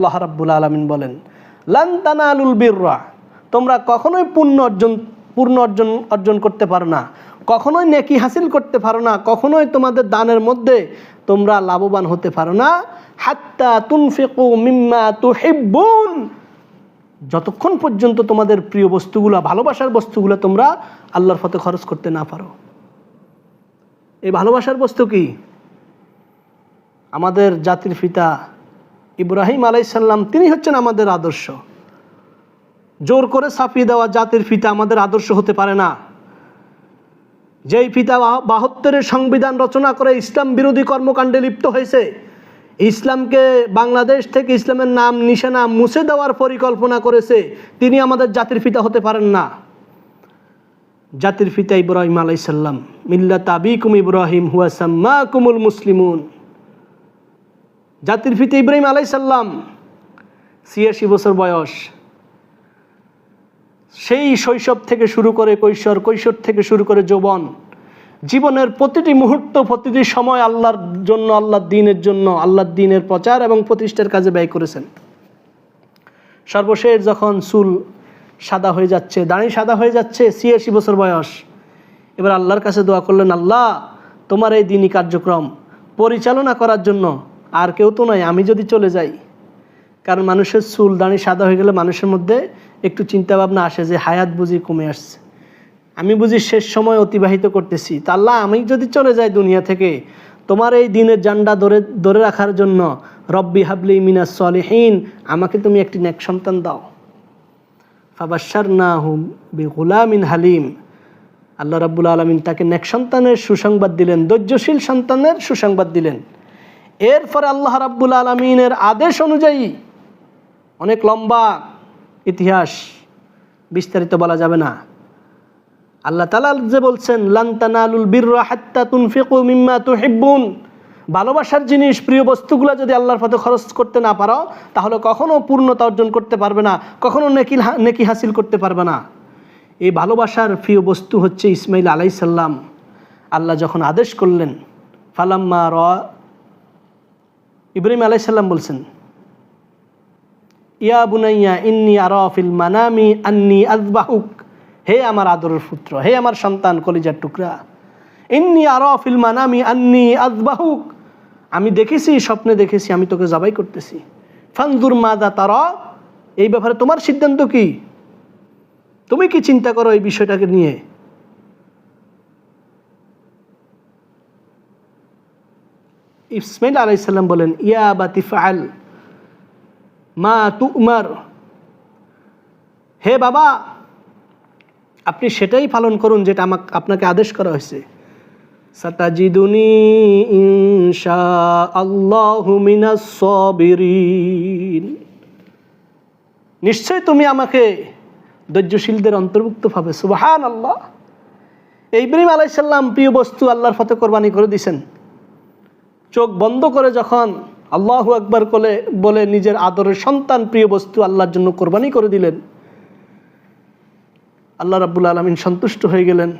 আল্লাহ রাব্বুল আলমিন বলেন লান্তানা আলুল বিররা তোমরা কখনোই পূর্ণ অর্জন পূর্ণ অর্জন অর্জন করতে পারো না। কখনোই নেকি হাসিল করতে পারো না। কখনোই তোমাদের দানের মধ্যে তোমরা লাভবান হতে পারো না। হাত্তা তুনফিকু মিম্মা তুহিব্বুন। যতক্ষণ পর্যন্ত তোমাদের প্রিয় বস্তুগুলো, ভালোবাসার বস্তুগুলো তোমরা আল্লাহর পথে খরচ করতে না পারো। এই ভালোবাসার বস্তু কি? আমাদের জাতির পিতা ইব্রাহিম আলাইসাল্লাম তিনি হচ্ছেন আমাদের আদর্শ। জোর করে ছাপিয়ে দেওয়া জাতির পিতা আমাদের আদর্শ হতে পারে না। যেই পিতা বাহ- বাহাত্তরের সংবিধান রচনা করে ইসলাম বিরোধী কর্মকাণ্ডে লিপ্ত হয়েছে, ইসলামকে বাংলাদেশ থেকে ইসলামের নাম, নিশানা মুছে দেওয়ার পরিকল্পনা করেছে, তিনি আমাদের জাতির পিতা হতে পারেন না। জাতির পিতা ইব্রাহিম আলাইসাল্লাম মিল্লাত আবিকুম ইব্রাহিম, হুয়া সাম্মা কুমুল মুসলিমুন। জাতির পিতা ইব্রাহিম আলাইসাল্লাম ছিয়াশি বছর বয়স। সেই শৈশব থেকে শুরু করে কৈশোর কৈশোর থেকে শুরু করে যৌবন, জীবনের প্রতিটি মুহূর্ত, প্রতিটি সময় আল্লাহর জন্য, আল্লাহর দিনের জন্য, আল্লাহর দিনের প্রচার এবং প্রতিষ্ঠার কাজে ব্যয় করেছেন। সর্বশেষ যখন চুল সাদা হয়ে যাচ্ছে, দাড়ি সাদা হয়ে যাচ্ছে, ছিয়াশি বছর বয়স, এবার আল্লাহর কাছে দোয়া করলেন, আল্লাহ, তোমার এই দিনই কার্যক্রম পরিচালনা করার জন্য আর কেউ তো নয়, আমি যদি চলে যাই। কারণ মানুষের চুল দাঁড়ি সাদা হয়ে গেলে মানুষের মধ্যে একটু চিন্তা ভাবনা আসে যে হায়াত বুঝি কমে আসছে। আমি বুঝি শেষ সময় অতিবাহিত করতেছি। তা আল্লাহ, আমি যদি চলে যাই দুনিয়া থেকে, তোমার এই দিনের জান্ডা ধরে ধরে রাখার জন্য রব্বি হাবলি মিনা সলিহীন, আমাকে তুমি একটি নেক সন্তান দাও। ফাবাসার না হুম বি গুলামিন হালিম। আল্লাহ রাব্বুল আলমিন তাকে নেক সন্তানের সুসংবাদ দিলেন, ধৈর্যশীল সন্তানের সুসংবাদ দিলেন। এরপরে আল্লাহ রাব্বুল আলমিনের আদেশ অনুযায়ী অনেক লম্বা ইতিহাস বিস্তারিত বলা যাবে না। আল্লাহ তালা যে বলছেন লান্তানালুল বিররা হাত্তা তুনফিকু মিম্মা তুহিব্বুন। ভালোবাসার জিনিস, প্রিয় বস্তুগুলো যদি আল্লাহর পথে খরচ করতে না পারো, তাহলে কখনও পূর্ণতা অর্জন করতে পারবে না কখনও নেকি নেকি হাসিল করতে পারবে না। এই ভালোবাসার প্রিয় বস্তু হচ্ছে ইসমাইল আলাইসাল্লাম আল্লাহ যখন আদেশ করলেন, ফালাম্মা র ইব্রাহিম আলাইসাল্লাম বলছেন, ইয়া বুনাইয়া, ইন্নি আরফিল মানামি, আন্নি আজবাহুক হে আমার আদরের পুত্র, হে আমার সন্তান, কলিজার টুকরা। ইন্নি আরফিল মানামি, আন্নি আজবাহুক আমি দেখেছি, স্বপ্নে দেখেছি, আমি তোকে জবাই করতেছি। ফানদুর মাদা তারা। এই ব্যাপারে তোমার সিদ্ধান্ত কি? তুমি কি চিন্তা করো এই বিষয়টাকে নিয়ে? ইসমাইল আলাইসাল্লাম বলেন, ইয়া বাতি ফাল মা তু উমার হে বাবা, আপনি সেটাই পালন করুন যেটা আমাকে, আপনাকে আদেশ করা হয়েছে। সাতাজিদুনি ইনশা আল্লাহু মিনাস সাবিরিন। নিশ্চয় তুমি আমাকে ধৈর্যশীলদের অন্তর্ভুক্ত পাবে। সুবাহান আল্লাহ ইব্রাহিম আলাইসাল্লাম প্রিয় বস্তু, আল্লাহর ফতে কোরবানি করে দিছেন চোখ বন্ধ করে যখন আল্লাহ একবার করে বলে নিজের আদরের সন্তান, প্রিয় বস্তু আল্লাহর জন্য কোরবানি করে দিলেন। আল্লাহ রাব্বুল আলমিন সন্তুষ্ট হয়ে গেলেন।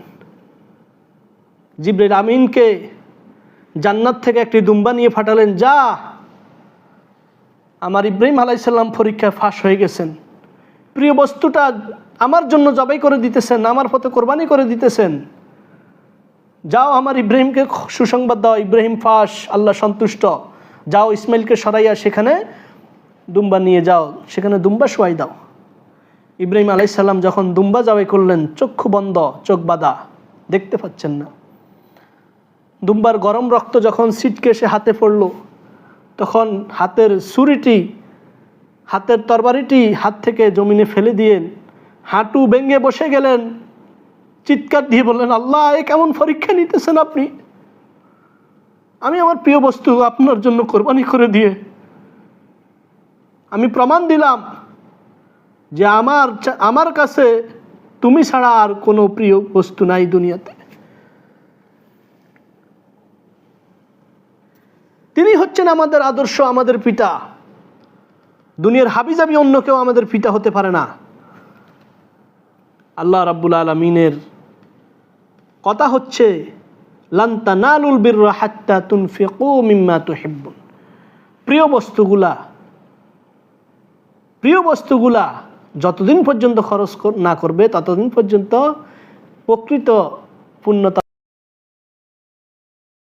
জিব্রাইল আমিনকে জান্নাত থেকে একটি দুম্বা নিয়ে ফাটালেন। যা আমার ইব্রাহিম আলাইসাল্লাম পরীক্ষায় ফাঁস হয়ে গেছেন। প্রিয় বস্তুটা আমার জন্য জবাই করে দিতেছেন, আমার পথে কোরবানি করে দিতেছেন। যাও আমার ইব্রাহিমকে সুসংবাদ দাও, ইব্রাহিম ফাঁস, আল্লাহ সন্তুষ্ট। যাও ইসমাইলকে সরাইয়া সেখানে দুম্বা নিয়ে যাও, সেখানে দুম্বা শোয়াই দাও। ইব্রাহিম আলাইসাল্লাম যখন দুম্বা জবাই করলেন, চক্ষু বন্ধ, চোখ বাঁধা, দেখতে পাচ্ছেন না। দুম্বার গরম রক্ত যখন সিটকে সে হাতে পড়ল, তখন হাতের ছুরিটি, হাতের তরবারিটি হাত থেকে জমিনে ফেলে দিয়েন হাঁটু ভেঙে বসে গেলেন। চিৎকার দিয়ে বললেন, আল্লাহ, এ কেমন পরীক্ষা নিতেছেন আপনি? আমি আমার প্রিয় বস্তু, আপনার জন্য কোরবানি করে দিয়ে আমি প্রমাণ দিলাম যে আমার আমার কাছে তুমি ছাড়া আর কোনো প্রিয় বস্তু নাই দুনিয়াতে। তিনি হচ্ছেন আমাদের আদর্শ, আমাদের পিতা। দুনিয়ার হাবিজাবি অন্য কেউ আমাদের পিতা হতে পারে না। আল্লাহ রাব্বুল আলমিনের কথা হচ্ছে লান্তা নালুল বিররা হাত্তা ফেকো মিম্মা তুহিব্বুন। প্রিয় বস্তুগুলা প্রিয় বস্তুগুলা যতদিন পর্যন্ত খরচ না করবে, ততদিন পর্যন্ত প্রকৃত পূর্ণতা